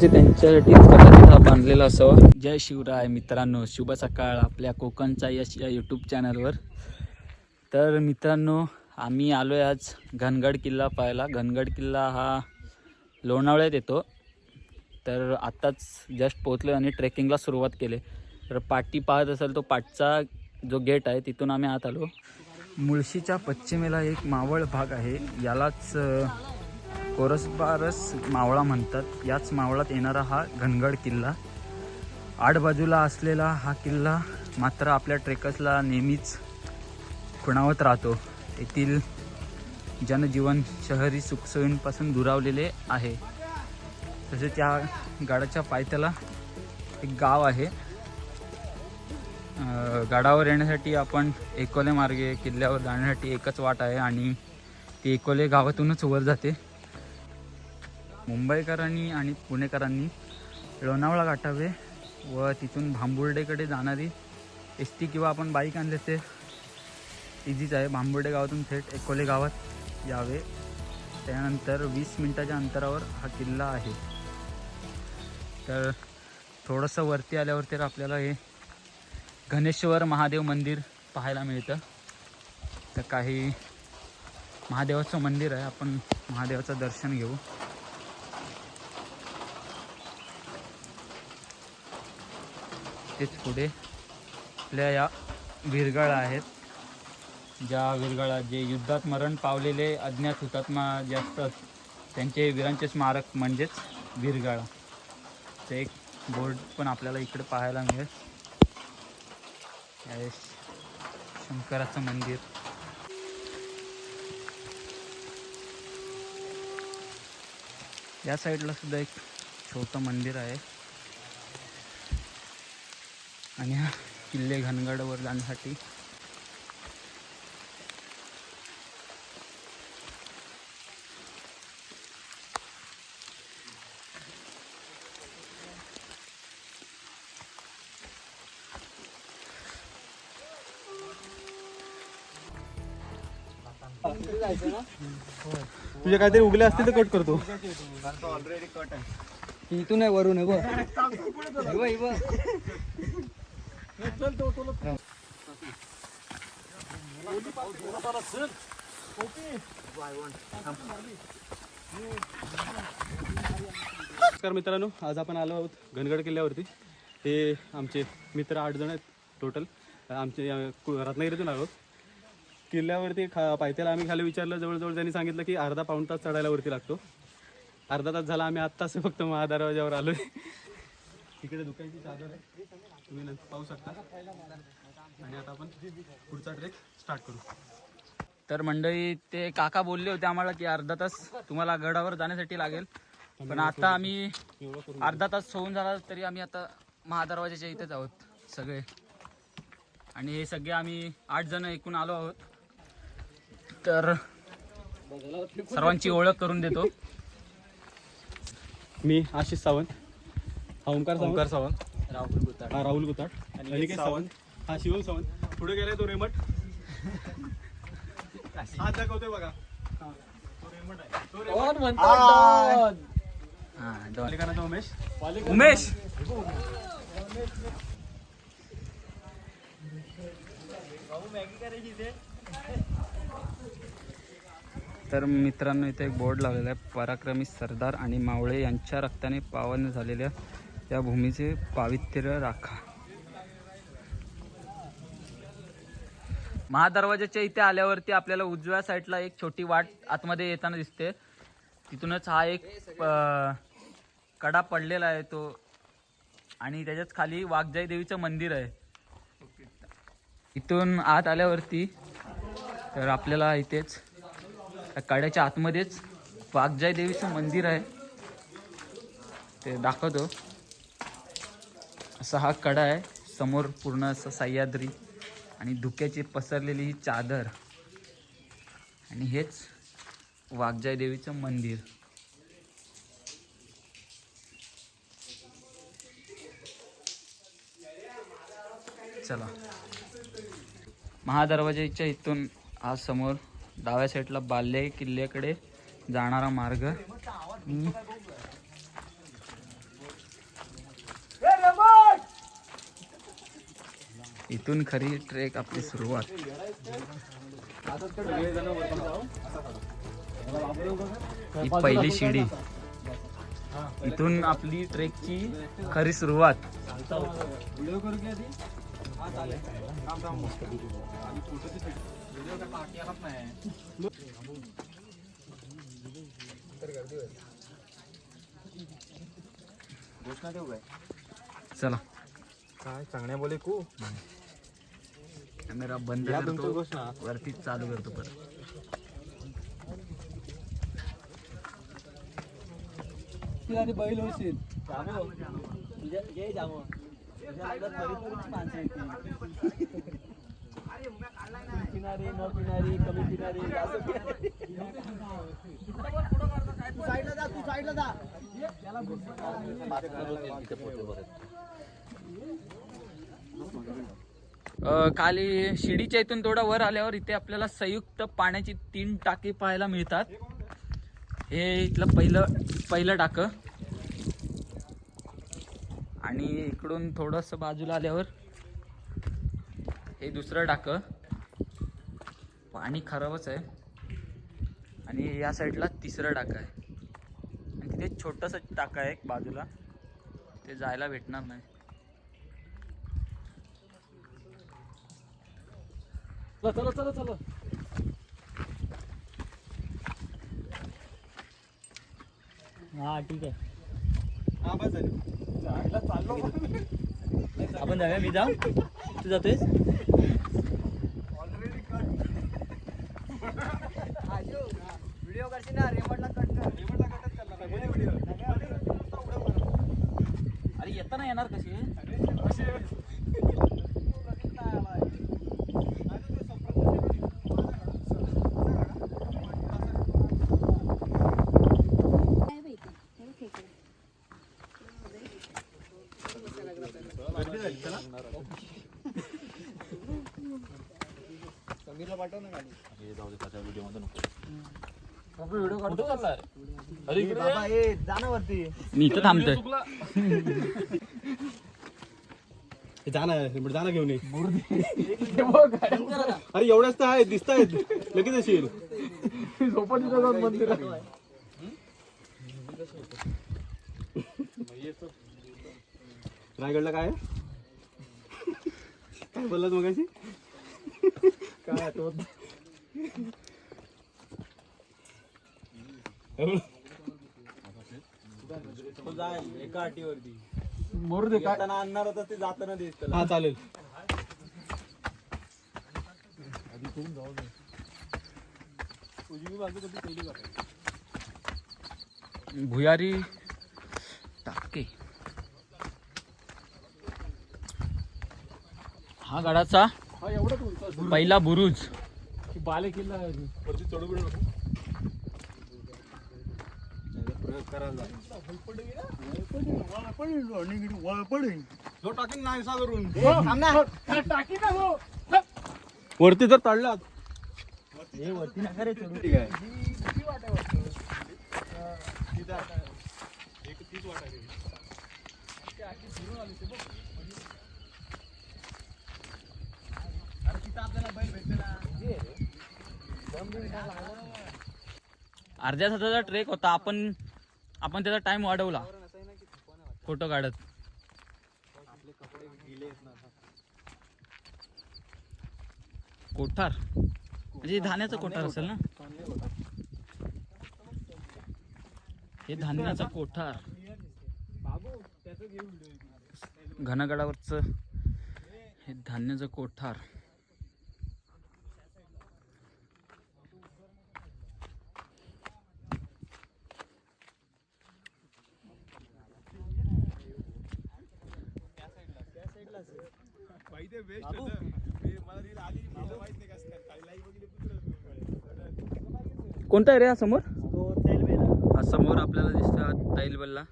जे त्यांच्यासाठी कदाचित हा बांधलेला असावा. जय शिवराय मित्रांनो शुभ सकाळ आपल्या कोकणचा यश या यूट्यूब चॅनलवर तर मित्रांनो आम्ही आलो आहे आज घनगड किल्ला पाहायला. घनगड किल्ला हा लोणावळ्यात येतो. तर आत्ताच जस्ट पोहोचलो आणि ट्रेकिंगला सुरुवात केली. तर पाटी पाहत असाल तो पाटचा जो गेट आहे तिथून आम्ही आत आलो. मुळशीच्या पश्चिमेला एक मावळ भाग आहे. यालाच कोरसबारस मावळा म्हणतात. याच मावळात येणारा हा घनगड किल्ला. आडबाजूला असलेला हा किल्ला मात्र आपल्या ट्रेकर्सला नेहमीच खुणावत राहतो. येथील जनजीवन शहरी सुखसोयींपासून दुरावलेले आहे. तसेच या गाडाच्या पायथ्याला एक गाव आहे. गाडावर गडावर येण्यासाठी आपण एकोले मार्गे किल्ल्यावर जाण्यासाठी एकच वाट आहे आणि ती एकोले गावातूनच वर जाते. मुंबईकरांनी आणि पुणेकरांनी लोणावळा गाठावे व तिथून भांबुर्डेकडे जाणारी एस टी किंवा आपण बाईक आणले ते. इझीच आहे. भांबुर्डे गावातून थेट एकोले गावात यावे. त्यानंतर वीस मिनटाच्या अंतरावर हा किल्ला आहे. तर थोडंसं वरती आल्यावर तर आपल्याला हे घनेश्वर महादेव मंदिर पाहायला मिळतं. तर काही महादेवाचं मंदिर आहे. आपण महादेवाचं दर्शन घेऊ. तेच पुढे. आपल्या या विरगळ आहेत. ज्या विरगळा जे युद्धात मरण पावलेले अज्ञात हुतात्मा जे असतात त्यांचे वीरांचे स्मारक म्हणजेच विरगाळा ते एक बोर्ड पण आपल्याला इकडे पाहायला मिळेल. शंकराचं मंदिर. या साईडला सुद्धा एक छोटं मंदिर आहे. आणि हा किल्ले घनगडवर जाण्यासाठी. तुझे काहीतरी उगले असतील तर कट करतो. इथून आहे वरून आहे बघ. नमस्कार मित्रांनो आज आपण आलो आहोत घनगड किल्ल्यावरती. हे आमचे मित्र आठ जण आहेत टोटल आमचे रत्नागिरीतून आलो किल्ल्यावरती खा पायथ्याला आम्ही खाली विचारलं जवळजवळ त्यांनी सांगितलं की अर्धा पाऊण तास चढायला वरती लागतो. अर्धा तास झाला आम्ही आत्ताच फक्त महादरवाज्यावर आलो तिकडे दुकानची चादर आहे. तुम्ही नंतर पाहू शकता. आणि आता आपण पुढचा ट्रेक स्टार्ट करू. तर मंडळी ते काका बोलले होते आम्हाला की अर्धा तास तुम्हाला गडावर जाण्यासाठी लागेल. पण आता आम्ही अर्धा तास होऊन झाला तरी आम्ही आता महादरवाजाच्या इथेच आहोत सगळे. आणि हे सगळे आम्ही आठ जण एकूण आलो आहोत. तर सर्वांची ओळख करून देतो. मी आशिष सावंत ओंकार सावंत. ओंकार सावंत. राहुल गुताड हा राहुल गुताट आणि सावंत. हा शिवम सावंत. पुढे गेलाय तो रेमट. हात दाखवतोय बघा. हा, तो रेमट आहे. तो रेमट. हा दोन मालिकानाचा उमेश. उमेश! तर मित्रांनो इथे एक बोर्ड लावलेला आहे. पराक्रमी सरदार आणि मावळे यांच्या रक्ताने पावन झालेल्या या भूमीचे पावित्र्य राखा. महादरवाजाच्या इथे आल्यावरती आपल्याला उजव्या साईडला एक छोटी वाट आतमध्ये येताना दिसते. तिथूनच हा एक कडा पडलेला आहे तो आणि त्याच्याच खाली वाघजाई देवीचं मंदिर आहे. इथून आत आल्यावरती तर आपल्याला इथेच त्या कड्याच्या आतमध्येच वाघजाई देवीचं मंदिर आहे. ते दाखवतो. असा हा कडा आहे समोर पूर्ण असं सह्याद्री आणि धुक्याची पसरलेली ही चादर. आणि हेच वाघजाई देवीचं मंदिर. चला. महादरवाजाच्या इथून आज समोर डाव्या साईडला बाल्ले किल्ल्याकडे जाणारा मार्ग. इथून खरी ट्रेक आपली सुरुवात. ही पहिली शिडी. इथून आपली ट्रेकची खरी सुरुवात. चला. काय चांगल्या बोले कू? कॅमेरा बंद करतो वरती चालू करतो परत. आणि बैल होशील. पिणारी न पिणारी कमी पिणारी साईडला जा तू साईडला जा. खाली शिडीच्या इथून थोडा वर आल्यावर इथे आपल्याला संयुक्त पाण्याची तीन टाकी पाहायला मिळतात. हे इथलं पहिलं पहिलं टाकं. आणि इकडून थोडंसं बाजूला आल्यावर हे दुसरं टाकं. पाणी खराबच आहे. आणि या साईडला तिसरं टाकं आहे. आणि तिथे छोटंसं टाकं आहे एक बाजूला. ते जायला भेटणार नाही. चला चला चला हा ठीक आहे. हा बस झाली. चाललो आपण जाऊया मी जाऊ. तू जातोयस? व्हिडिओ करशील ना रेमंडला कट कर. कटच करणार अरे येताना येणार कशी? समीरला पाठव ना गाडी. बाबा ए जा ना वरती. मी इथं थांबतोय. जा ना रिमोट जा ना घेऊन ये. अरे एवढ्याच तर आहेत दिसत आहेत लगेच असेल रायगडला काय आहे? काय बोललात मगाशी काय आठवत एका अटीवरती. मोरू दे काय? आणणार होता ते जाताना देत हा चालेल. भुयारी टाके. हा गडाचा हा एवढंच उंच पहिला बुरुज. बाले किल्ला टाकीन नाही सागरून वरती जर चढलात हे वरती. नका रे चढू ठीक आहे अर्ध्या तासाचा ट्रेक होता. आपण आपण त्याचा टाइम वाढवला. फोटो काढत. कोठार. म्हणजे धान्याचं कोठार असेल ना? हे धान्याचा कोठार. घनगडावरचं हे धान्याचं कोठार. कोणता आहे रे हा समोर? तो तेल बेला. हा समोर आपल्याला दिसतं तैल बल्ला.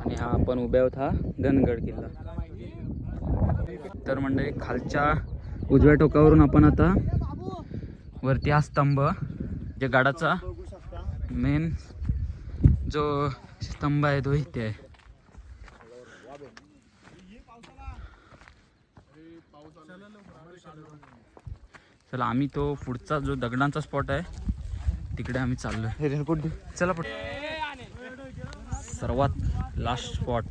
आणि हा आपण उभे आहोत हा धनगड किल्ला. तर मंडळी खालच्या उजव्या टोकावरून आपण आता वरती हा स्तंभ जे गडाचा मेन जो स्तंभ आहे तो इथे आहे. चला आम्ही तो पुढचा जो दगडांचा स्पॉट आहे तिकडे आम्ही चाललोय. चला पट सर्वात लास्ट स्पॉट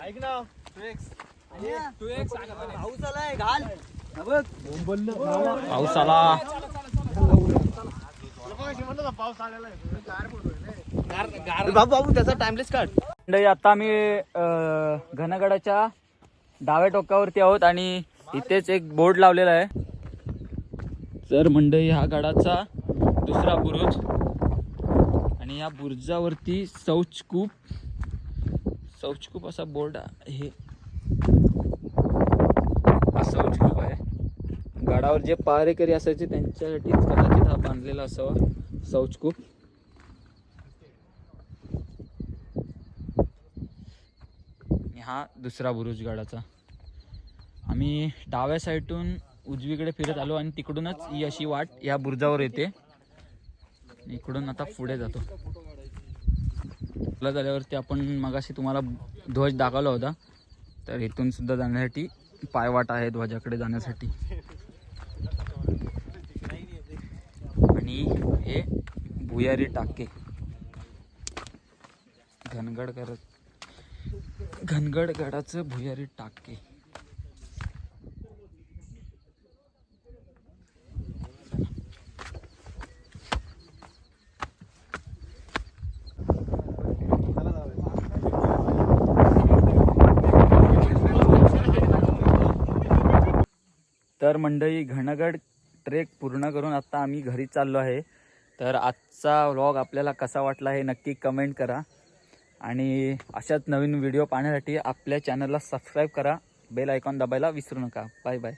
ऐक ना. पाऊस आला. बाबू बाबू त्याचा टाइमलेस काढ मंडळी आता आम्ही अं, घनगडाच्या डाव्या टोकावरती आहोत आणि इथेच एक बोर्ड लावलेला आहे. तर मंडळी हा गडाचा दुसरा बुरुज आणि या बुरुजावरती शौचकूप शौचकूप असा बोर्ड आहे. हा शौचकूप आहे गडावर जे पहारेकरी असायचे त्यांच्यासाठीच कदाचित हा बांधलेला असावा. शौचकूप हा दुसरा बुरुज गडाचा. आम्ही डाव्या साईडून उजवीकडे फिरत आलो आणि तिकडूनच ही अशी वाट या बुरुजावर येते. इकडून आता पुढे जातो. पुढे झाल्यावरती आपण मगाशी तुम्हाला ध्वज दाखवला होता. तर इथून सुद्धा जाण्यासाठी पायवाट आहे ध्वजाकडे जाण्यासाठी. आणि हे भुयारी टाके. घनगड करत भुयारी टाके. तर मंडळी घनगड ट्रेक पूर्ण करून आत्ता आम्ही घरी चाललो आहे. तर आजचा व्लॉग आपल्याला कसा वाटला हे नक्की कमेंट करा. आणि अशाच नवीन व्हिडिओ पाहण्यासाठी आपल्या चॅनलला सबस्क्राईब करा. बेल आयकॉन दाबायला विसरू नका. Bye bye